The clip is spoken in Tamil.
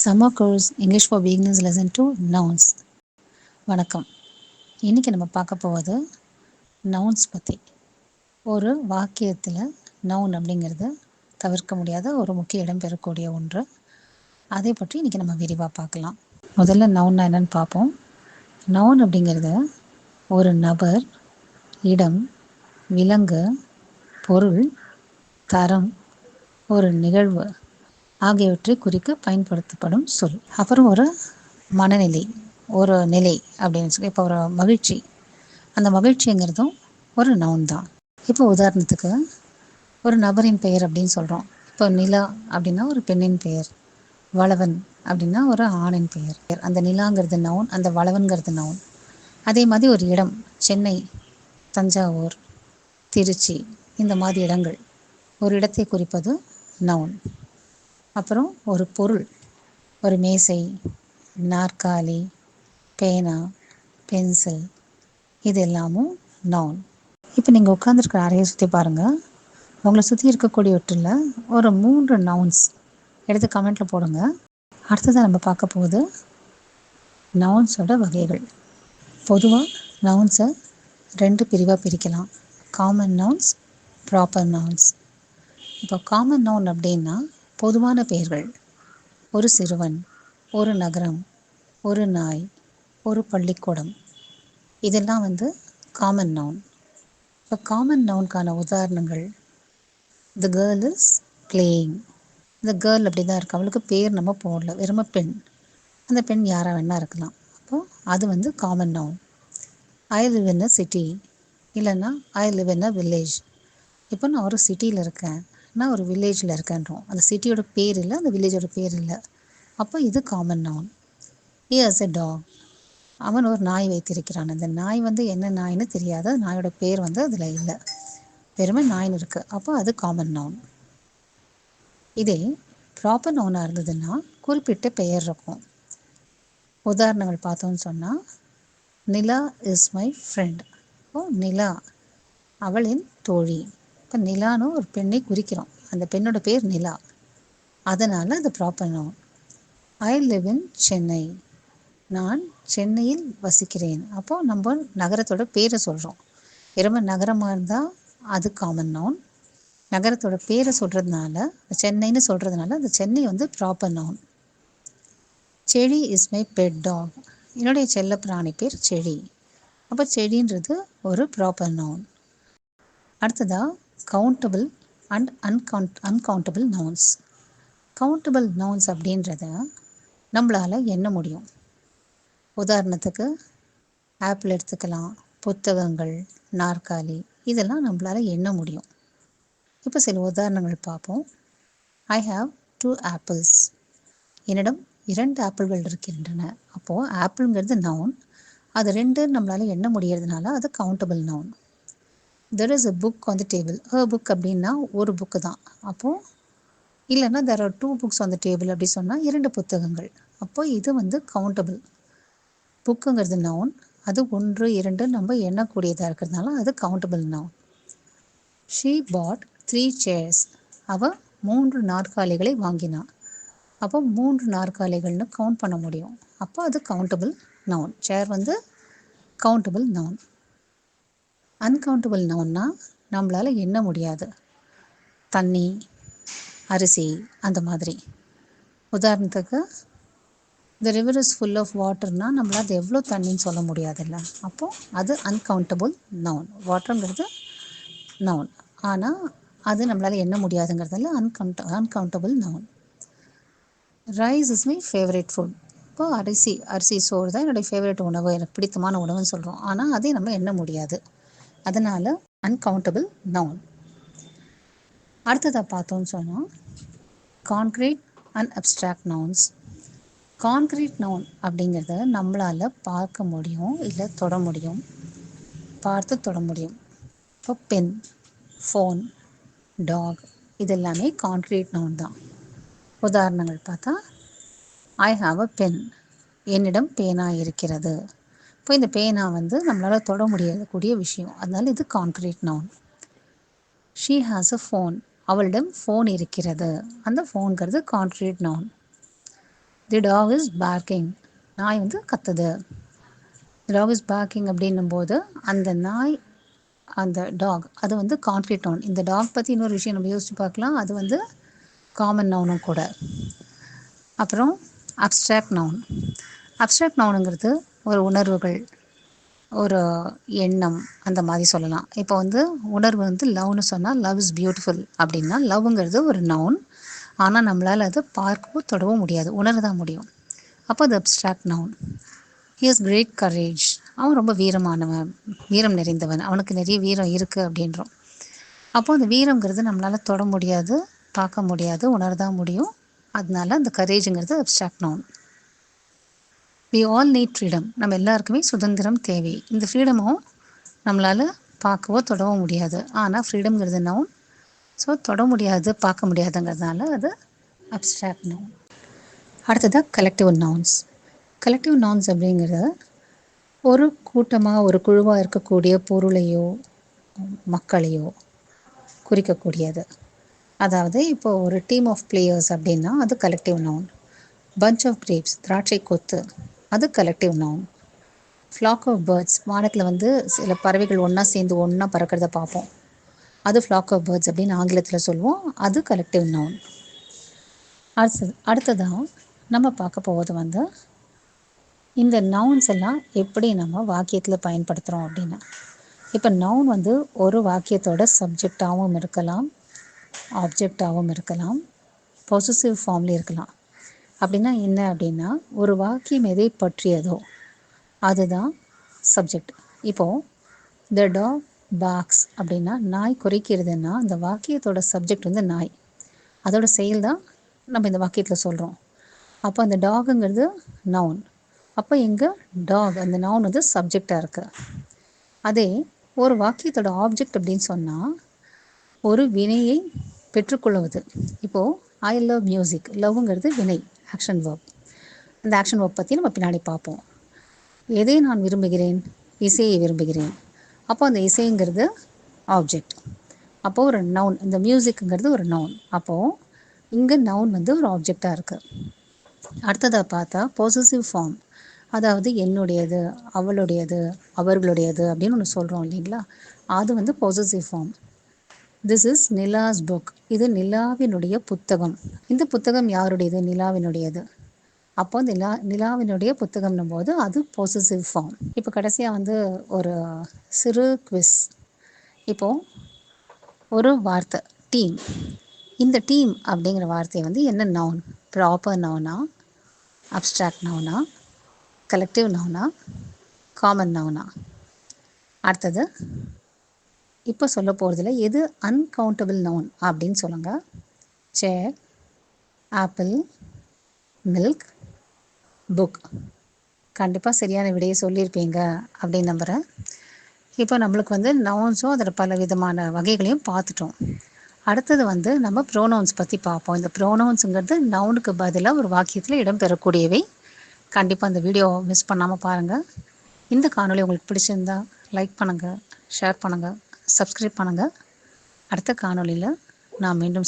Summer course English for beginners lesson two nouns வணக்கம். இன்றைக்கி நம்ம பார்க்க போவது நவுன்ஸ் பற்றி ஒரு வாக்கியத்தில் நவுன் அப்படிங்கிறது தவிர்க்க முடியாத ஒரு முக்கிய இடம் பெறக்கூடிய ஒன்று. அதை பற்றி இன்றைக்கி நம்ம விரிவாக பார்க்கலாம். முதல்ல நவுன்னா என்னன்னு பார்ப்போம். நவுன் அப்படிங்கிறது ஒரு நபர் இடம் விலங்கு பொருள் தரம் ஒரு நிகழ்வு. ஆகியவற்றை குறிக்க பயன்படுத்தப்படும் சொல். அப்புறம் ஒரு மனநிலை ஒரு நிலை அப்படின்னு சொல்லி இப்போ ஒரு மகிழ்ச்சி. அந்த மகிழ்ச்சிங்கிறதும் ஒரு நவுன் தான். இப்போ உதாரணத்துக்கு ஒரு நபரின் பெயர் அப்படின்னு சொல்கிறோம் இப்போ நிலா அப்படின்னா ஒரு பெண்ணின் பெயர். வளவன் அப்படின்னா ஒரு ஆணின் பெயர். அந்த நிலாங்கிறது நவுன் அந்த வளவன்கிறது நவுன் அதே மாதிரி ஒரு இடம் சென்னை தஞ்சாவூர் திருச்சி இந்த மாதிரி இடங்கள். ஒரு இடத்தை குறிப்பது நவுன் அப்புறம் ஒரு பொருள். ஒரு மேசை நாற்காலி பேனா பென்சில் இது எல்லாமும் நவுன். இப்போ நீங்கள் உட்காந்துருக்கிற அறையை சுற்றி பாருங்கள் உங்களை சுற்றி இருக்கக்கூடியவற்றில் ஒரு மூன்று நவுன்ஸ் எடுத்து கமெண்ட்டில் போடுங்க. அடுத்ததாக நம்ம பார்க்க போகுது நவுன்ஸோட வகைகள். பொதுவாக நவுன்ஸை ரெண்டு பிரிவாக பிரிக்கலாம். காமன் நவுன்ஸ் ப்ராப்பர் நவுன்ஸ் இப்போ காமன் நவுன் அப்படின்னா பொதுவான பெயர்கள். ஒரு சிறுவன் ஒரு நகரம் ஒரு நாய் ஒரு பள்ளிக்கூடம். இதெல்லாம் வந்து காமன் நவுன் இப்போ காமன் நவுனுக்கான உதாரணங்கள். த கேர்ள் இஸ் பிளேயிங் இந்த கேர்ள் அப்படி தான் இருக்கு. அவளுக்கு பேர் நம்ம போடல. வெறும பெண். அந்த பெண் யாராக வேணா இருக்கலாம். அப்போது அது வந்து common noun I live in a city இல்லைன்னா I live in a village இப்போ நான் ஒரு சிட்டியில் இருக்கேன். நான் ஒரு வில்லேஜில் இருக்கேன்றோம். அந்த சிட்டியோட பேர் இல்லை அந்த வில்லேஜோட பேர் இல்லை. அப்போ இது common noun here's a dog அவன் ஒரு நாய் வைத்திருக்கிறான். அந்த நாய் வந்து என்ன நாய்னு தெரியாது. நாயோட பேர் வந்து அதில் இல்லை. பெருமை நாயின்னு இருக்குது அப்போ அது காமன் நவுன் இதே ப்ராப்பர் நவுனாக இருந்ததுன்னா குறிப்பிட்ட பெயர் இருக்கும். உதாரணங்கள் பார்த்தோன்னு சொன்னால் நிலா இஸ் மை ஃப்ரெண்ட் ஓ நிலா அவளின் தோழி. இப்போ நிலான்னு ஒரு பெண்ணை குறிக்கிறோம். அந்த பெண்ணோட பேர் நிலா. அதனால் அது proper noun I live in Chennai நான் சென்னையில் வசிக்கிறேன். அப்போது நம்ம நகரத்தோட பேரை சொல்கிறோம் வெறும நகரமாக இருந்தால் அது காமன் நவுன் நகரத்தோட பேரை சொல்கிறதுனால சென்னைன்னு சொல்கிறதுனால அந்த சென்னை வந்து proper noun Chedi is my pet dog என்னுடைய செல்ல பிராணி பேர் செடி. அப்போ செடின்றது ஒரு ப்ராப்பர் நவுன் அடுத்ததாக countable and uncount uncountable nouns countable nouns அப்படின்றத நம்மளால் எண்ண முடியும். உதாரணத்துக்கு ஆப்பிள் எடுத்துக்கலாம் புத்தகங்கள் நாற்காலி இதெல்லாம் நம்மளால் எண்ண முடியும். இப்போ சில உதாரணங்கள் பார்ப்போம். ஐ ஹாவ் டூ ஆப்பிள்ஸ் என்னிடம் இரண்டு ஆப்பிள்கள் இருக்கின்றன. அப்போது ஆப்பிள்ங்கிறது நவுன் அது ரெண்டு நம்மளால் எண்ண முடியறதுனால அது countable noun there is a book on the table a book அப்படின்னா ஒரு புக்கு தான். அப்போது இல்லைன்னா there are two books on the table அப்படி சொன்னால் இரண்டு புத்தகங்கள். அப்போ இது வந்து கவுண்டபிள் புக்குங்கிறது நவுன் அது ஒன்று இரண்டு நம்ம எண்ணக்கூடியதாக இருக்கிறதுனால அது countable noun she bought three chairs அவள் மூன்று நாற்காலிகளை வாங்கினான் அப்போ மூன்று நாற்காலிகள்னு கவுண்ட் பண்ண முடியும். அப்போ அது கவுண்டபிள் நவுன் சேர் வந்து கவுண்டபிள் நவுன் அன்கவுண்டபிள் நவுன்னா நம்மளால் எண்ண முடியாது. தண்ணி அரிசி அந்த மாதிரி. உதாரணத்துக்கு the river is full of வாட்டர்னால் நம்மளால் அது எவ்வளோ தண்ணின்னு சொல்ல முடியாதுல்ல. அப்போது அது அன்கவுண்டபிள் நவுன் வாட்டருங்கிறது நவுன் ஆனால் அது நம்மளால் எண்ண முடியாதுங்கிறதுல uncount uncountable noun rice is my favourite food இப்போ அரிசி அரிசி சோறு தான் என்னுடைய ஃபேவரட் உணவு எனக்கு பிடித்தமான உணவுன்னு சொல்கிறோம் ஆனால் அதே நம்ம எண்ண முடியாது. அதனால் அன்கவுண்டபிள் நவுன் அடுத்ததாக பார்த்தோன்னு சொன்னால் concrete and abstract nouns concrete noun அப்படிங்கிறத நம்மளால் பார்க்க முடியும் இல்லை தொட முடியும். பார்த்து தொட முடியும். இப்போ பென் ஃபோன் டாக் இது எல்லாமே கான்க்ரீட் நவுன் தான். உதாரணங்கள் பார்த்தா ஐ ஹாவ் அ பென் என்னிடம் பேனா இருக்கிறது. இப்போ இந்த பேனா வந்து நம்மளால் தொட முடியக்கூடிய விஷயம். அதனால இது concrete noun she has a phone அவளிடம் ஃபோன் இருக்கிறது. அந்த ஃபோனுங்கிறது concrete noun the dog is barking நாய் வந்து கத்துது. தி டாக் இஸ் பார்க்கிங் அப்படின்னும் போது அந்த நாய் அந்த டாக் அது வந்து கான்க்ரீட் நவுன் இந்த டாக் பற்றி இன்னொரு விஷயம் நம்ம யோசிச்சு பார்க்கலாம். அது வந்து காமன் நவுனும் கூட. அப்புறம் அப்ஸ்ட்ராக்ட் நவுன் அப்ஸ்ட்ராக்ட் நவுனுங்கிறது ஒரு உணர்வுகள் ஒரு எண்ணம் அந்த மாதிரி சொல்லலாம். இப்போ வந்து உணர்வு வந்து லவ்னு சொன்னால் லவ் இஸ் பியூட்டிஃபுல் அப்படின்னா லவ்ங்கிறது ஒரு நவுன் ஆனால் நம்மளால் அதை பார்க்கவும் தொடவும் முடியாது. உணர தான் முடியும். அப்போ அது abstract noun he has great courage அவன் ரொம்ப வீரமானவன் வீரம் நிறைந்தவன். அவனுக்கு நிறைய வீரம் இருக்குது அப்படின்றோம். அப்போ அந்த வீரங்கிறது நம்மளால் தொட முடியாது பார்க்க முடியாது உணர தான் முடியும். அதனால அந்த கரேஜுங்கிறது abstract noun we all need freedom நம்ம எல்லாருக்குமே சுதந்திரம் தேவை. இந்த ஃப்ரீடமும் நம்மளால் பார்க்கவோ தொடவோ முடியாது. ஆனால் ஃப்ரீடம்ங்கிறது நவுன் ஸோ தொட முடியாது பார்க்க முடியாதுங்கிறதுனால அது அப்ஸ்ட்ராக்ட் நவுன் அடுத்ததாக கலெக்டிவ் நவுன்ஸ் கலெக்டிவ் நவுன்ஸ் அப்படிங்கிறது ஒரு கூட்டமாக ஒரு குழுவாக இருக்கக்கூடிய பொருளையோ மக்களையோ குறிக்கக்கூடியது. அதாவது இப்போ ஒரு டீம் ஆஃப் பிளேயர்ஸ் அப்படின்னா அது collective noun bunch of grapes திராட்சை கொத்து. அது collective noun flock of birds வானத்தில் வந்து சில பறவைகள் ஒன்றா சேர்ந்து ஒன்றா பறக்கிறத பார்ப்போம். அது ஃப்ளாக் ஆஃப் பேர்ட்ஸ் அப்படின்னு ஆங்கிலத்தில் சொல்லுவோம். அது கலெக்டிவ் நவுன் அடுத்தது அடுத்ததாக நம்ம பார்க்க போவது வந்து இந்த நவுன்ஸ் எல்லாம் எப்படி நம்ம வாக்கியத்தில் பயன்படுத்துகிறோம் அப்படின்னு இப்போ நவுன் வந்து ஒரு வாக்கியத்தோட சப்ஜெக்டாகவும் இருக்கலாம் ஆப்ஜெக்டாகவும் இருக்கலாம் பொசிசிவ் ஃபார்ம்லேயும் இருக்கலாம். அப்படின்னா என்ன அப்படின்னா ஒரு வாக்கியம் எதை பற்றியதோ. அதுதான் சப்ஜெக்ட் இப்போது த டாக் பாக்ஸ் அப்படின்னா நாய் குறைக்கிறதுன்னா அந்த வாக்கியத்தோட சப்ஜெக்ட் வந்து நாய். அதோட செயல் தான் நம்ம இந்த வாக்கியத்தில் சொல்கிறோம் அப்போ அந்த டாகுங்கிறது நவுன் அப்போ எங்கள் டாக் அந்த நவுன் வந்து சப்ஜெக்டாக இருக்குது அதே ஒரு வாக்கியத்தோட ஆப்ஜெக்ட் அப்படின்னு சொன்னால் ஒரு வினையை பெற்றுக்கொள்வது. இப்போது ஐ லவ் மியூசிக் லவ்ங்கிறது வினை. ஆக்ஷன் ஒர்க் அந்த ஆக்ஷன் ஒர்க் பற்றி நம்ம பின்னாடி பார்ப்போம். எதை நான் விரும்புகிறேன்? இசையை விரும்புகிறேன். அப்போ அந்த இசைங்கிறது ஆப்ஜெக்ட் அப்போது ஒரு நவுன் இந்த மியூசிக்குங்கிறது ஒரு நவுன் அப்போது இங்கே நவுன் வந்து ஒரு ஆப்ஜெக்டாக இருக்குது அடுத்ததாக பார்த்தா பொசசிவ் ஃபார்ம் அதாவது என்னுடையது அவளுடையது அவர்களுடையது அப்படின்னு ஒன்று சொல்கிறோம் இல்லைங்களா? அது வந்து possessive form this is Nila's book இது நிலாவினுடைய புத்தகம். இந்த புத்தகம் யாருடையது? நிலாவினுடையது. அப்போ நிலா நிலாவினுடைய புத்தகம்னும் போது அது பொசசிவ் ஃபார்ம் இப்போ கடைசியாக வந்து ஒரு சிறு குவிஸ் இப்போது ஒரு வார்த்தை டீம் இந்த டீம் அப்படிங்கிற வார்த்தை வந்து என்ன நவுன் ப்ராப்பர் நவுனா அப்ட்ராக்ட் நவுனா கலெக்டிவ் நவுனா காமன் நவுனா அடுத்தது இப்போ சொல்ல போகிறதுல எது அன்கவுண்டபிள் நவுன் அப்படின்னு சொல்லுங்கள் சேர் ஆப்பிள் மில்க் புக் கண்டிப்பாக சரியான விடையை சொல்லியிருப்பீங்க அப்படின்னு நம்புகிறேன் இப்போ நம்மளுக்கு வந்து நவுன்ஸும் அதில் பல விதமான வகைகளையும் பார்த்துட்டோம். அடுத்தது வந்து நம்ம ப்ரோனவுன்ஸ் பற்றி பார்ப்போம். இந்த ப்ரோனவுன்ஸுங்கிறது நவுனுக்கு பதிலாக ஒரு வாக்கியத்தில் இடம்பெறக்கூடியவை. கண்டிப்பாக அந்த வீடியோ மிஸ் பண்ணாமல் பாருங்கள் இந்த காணொளி உங்களுக்கு பிடிச்சிருந்தா லைக் பண்ணுங்கள் ஷேர் பண்ணுங்கள் சப்ஸ்கிரைப் பண்ணுங்கள் அடுத்த காணொலியில் நான் மீண்டும்